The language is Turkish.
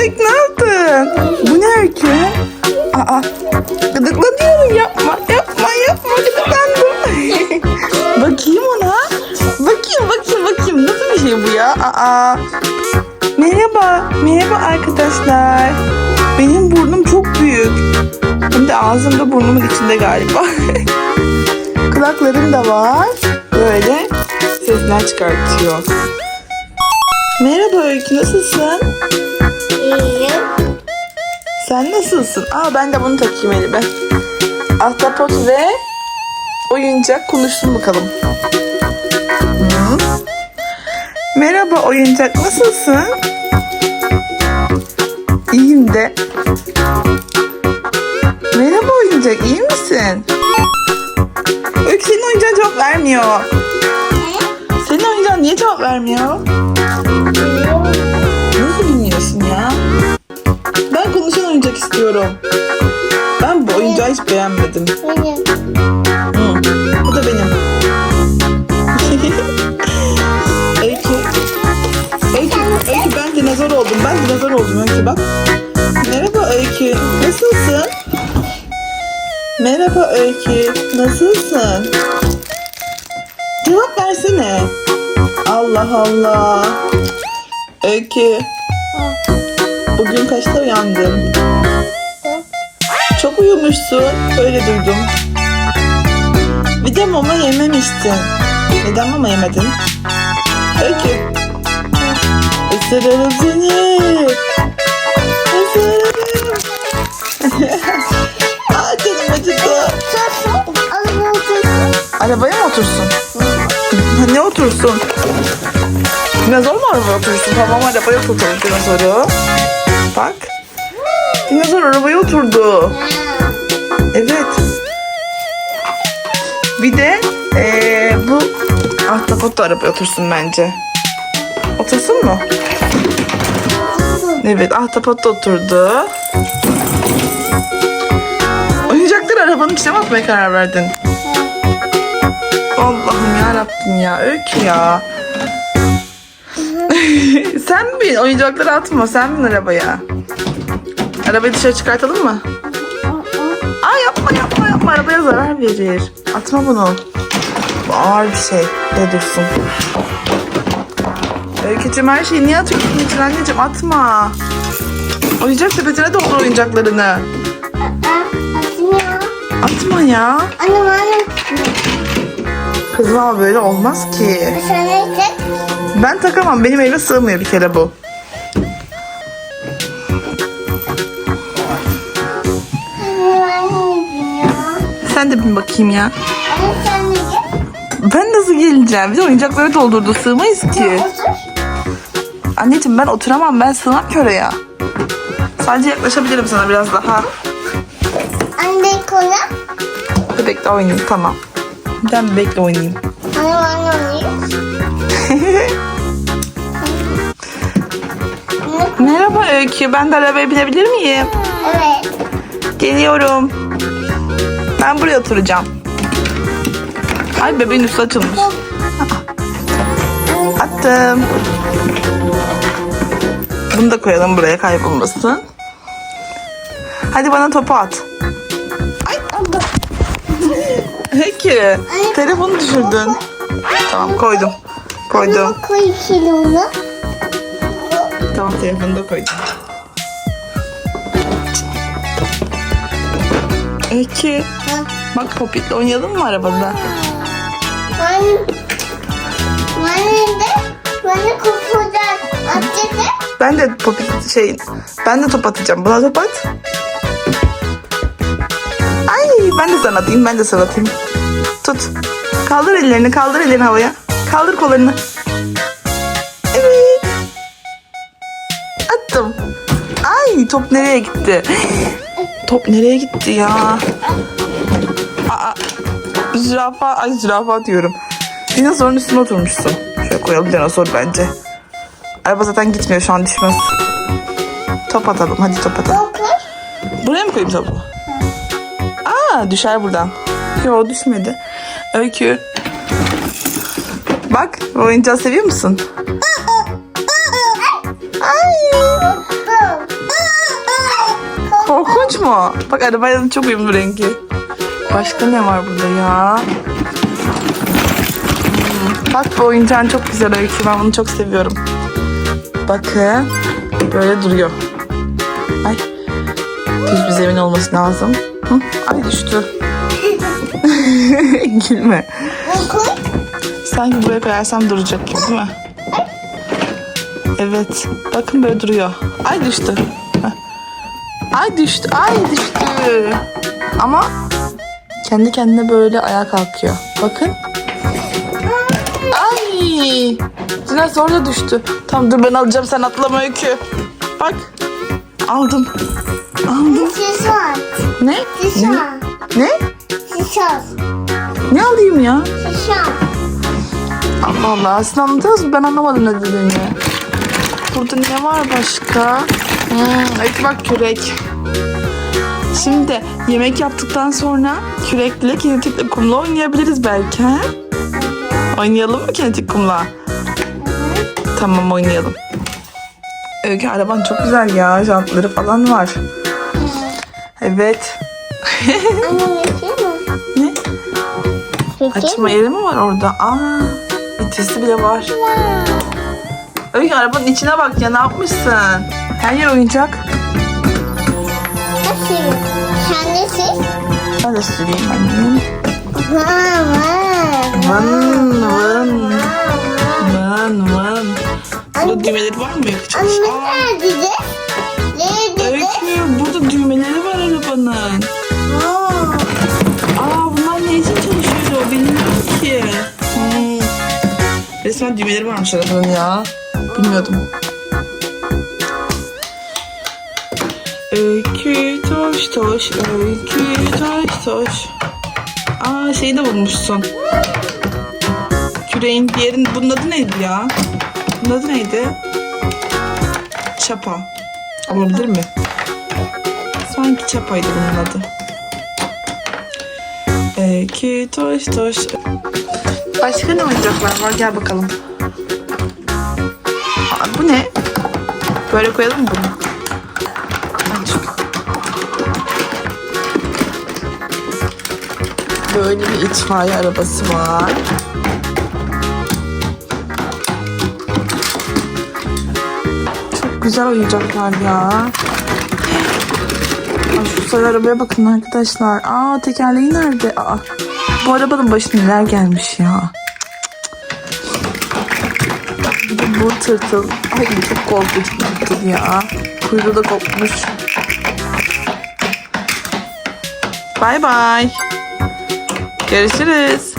Öykü ne yaptın? Bu ne Öykü? Aa, gıdıklanıyorum yapma yapma yapma gıdıklandım. bakayım ona. Bakayım bakayım bakayım nasıl bir şey bu ya? Aa. Merhaba, merhaba arkadaşlar. Benim burnum çok büyük. Hem de ağzım da burnumun içinde galiba. Kulaklarım da var. Böyle sesler çıkartıyor. Merhaba Öykü, nasılsın? İyiyim. Sen nasılsın? Aa ben de bunu takayım elime. Ahtapot ve oyuncak konuşsun bakalım. Hı. Merhaba oyuncak nasılsın? İyiyim de. Merhaba oyuncak iyi misin? Öykü senin oyuncağın cevap vermiyor. Senin oyuncağın niye cevap vermiyor? İstiyorum. Ben bu oyuncağı hiç beğenmedim. Benim. Hı. Bu da benim. Öykü. Öykü, Öykü ben dinozor oldum. Ben dinozor oldum Öykü bak. Merhaba Öykü. Nasılsın? Merhaba Öykü. Nasılsın? Cevap versene. Allah Allah. Öykü. Bugün kaçta uyandın? Çok uyumuşsun. Öyle duydum. Bir de mama yememiştin. Neden mama yemedin? Öykü. Isırırım seni. Isırırım. Aa canım acıdı. Arabaya mı otursun? Ne otursun? Dinozor mu arabaya otursun? Tamam arabaya otursun dinozoru. Dinozor arabaya oturdu. Evet. Bir de eee, bu ahtapot da arabaya otursun bence. Otursun mu? Evet ahtapot da oturdu. Oyuncakları arabanın içine mi atmaya karar verdin? Allah'ım ya Rabbim ya öykü ya. sen bin oyuncakları atma sen bin arabaya. Arabayı dışarı çıkartalım mı? Aa yapma yapma yapma arabaya zarar verir. Atma bunu. Bu ağır bir şey. De dursun. Öykücüğüm her şeyi niye atıyorsun için anneciğim atma. Oyuncak sepetine doldur oyuncaklarını. Atma ya. Annem annem. Kızım ama böyle olmaz ki. Ben takamam. Benim elime sığmıyor bir kere bu. Sen de bin bakayım ya. Anne sen. Ben nasıl geleceğim? Bir de oyuncakları doldurdu. Sığmayız ki. Anneciğim ben oturamam. Ben sığmam ki oraya. Sadece yaklaşabilirim sana biraz daha. Anne kola. Bebekle oynayayım. Tamam. Ben bebekle oynayayım. Annem annem Merhaba Öykü. Ben de arabaya binebilir miyim? Evet. Geliyorum. Ben buraya oturacağım. Ay bebeğin üstü açılmış. Attım. Bunu da koyalım buraya kaybolmasın. Hadi bana topu at. Ay. Peki. Telefonu düşürdün. Tamam koydum. Koydum. Koy kilonu. Tamam telefonu da koydum. Peki. Bak Popit'le oynayalım mı arabada? De. Bana. Ben de Popit şey ben de top atacağım. Buna top at. Ay ben de sana atayım. Ben de sana atayım. Tut. Kaldır ellerini. Kaldır ellerini havaya. Kaldır kollarını. Evet. Attım. Ay top nereye gitti? Top nereye gitti ya? Aa, zürafa, ay zürafa diyorum. Dinozorun üstüne oturmuşsun. Şöyle koyalım dinozor bence. Araba zaten gitmiyor şu an düşmez. Top atalım hadi top atalım. Buraya mı koyayım topu? Aa düşer buradan. Yo düşmedi. Öykü. Bak oyuncağı seviyor musun? Ay. Okur. mu? Bak arabayla çok uyumlu rengi. Başka ne var burada ya? Hmm, Bak bu oyuncağın çok güzel öykü. Ben bunu çok seviyorum. Bakın. Böyle duruyor. Ay. Düz bir zemin olması lazım. Hı? Ay düştü. Gülme. Sanki buraya koyarsam duracak değil mi? Evet. Bakın böyle duruyor. Ay düştü. Ay düştü. Ay düştü. Ama kendi kendine böyle ayağa kalkıyor. Bakın. Ay. Dinozor da düştü. Tamam dur ben alacağım sen atlama öykü. Bak. Aldım. Aldım. Şişat. Ne? Ne? Şişat. Ne? Şişat. Ne alayım ya? Şişat. Allah Allah. Anladınız mı? Ben anlamadım ne dediğini. Burada ne var başka? Hmm, bak kürek. Şimdi yemek yaptıktan sonra kürekle kinetikle kumla oynayabiliriz belki. he? Oynayalım mı kinetik kumla? Tamam oynayalım. Öykü araban çok güzel ya. Jantları falan var. Evet. Anne? Ne? Açma yeri mi var orada? Aa, vitesi bile var. Öykü arabanın içine bak ya ne yapmışsın? Her yer oyuncak. Nasıl? Kendisi? Ben de süreyim annem. Vın vın vın vın. Burada düğmeleri var mı? Çalış. Anne Aa, nerede? Nerede? Öykü burada düğmeleri var arabanın. Aa bunlar ne için çalışıyor bilmiyorum ki. Hmm. Resmen düğmeleri varmış arabanın ya. Bilmiyordum. Öykü toş toş, öykü toş toş. Aa şeyi de bulmuşsun. Küreğin diğerin bunun adı neydi ya? Bunun adı neydi? Çapa. Olabilir mi? Sanki çapaydı bunun adı. Öykü toş toş. Başka ne oyuncaklar var? Gel bakalım. Aa, bu ne? Böyle koyalım mı bunu? Böyle bir itfaiye arabası var. Çok güzel oyuncaklar ya. Ay şu sarı arabaya bakın arkadaşlar. Aa tekerleği nerede? Aa, bu arabanın başına neler gelmiş ya. Bir de bu tırtıl. Ay çok korkunç tırtıl ya. Kuyruğu da kopmuş. Bay bay. Görüşürüz.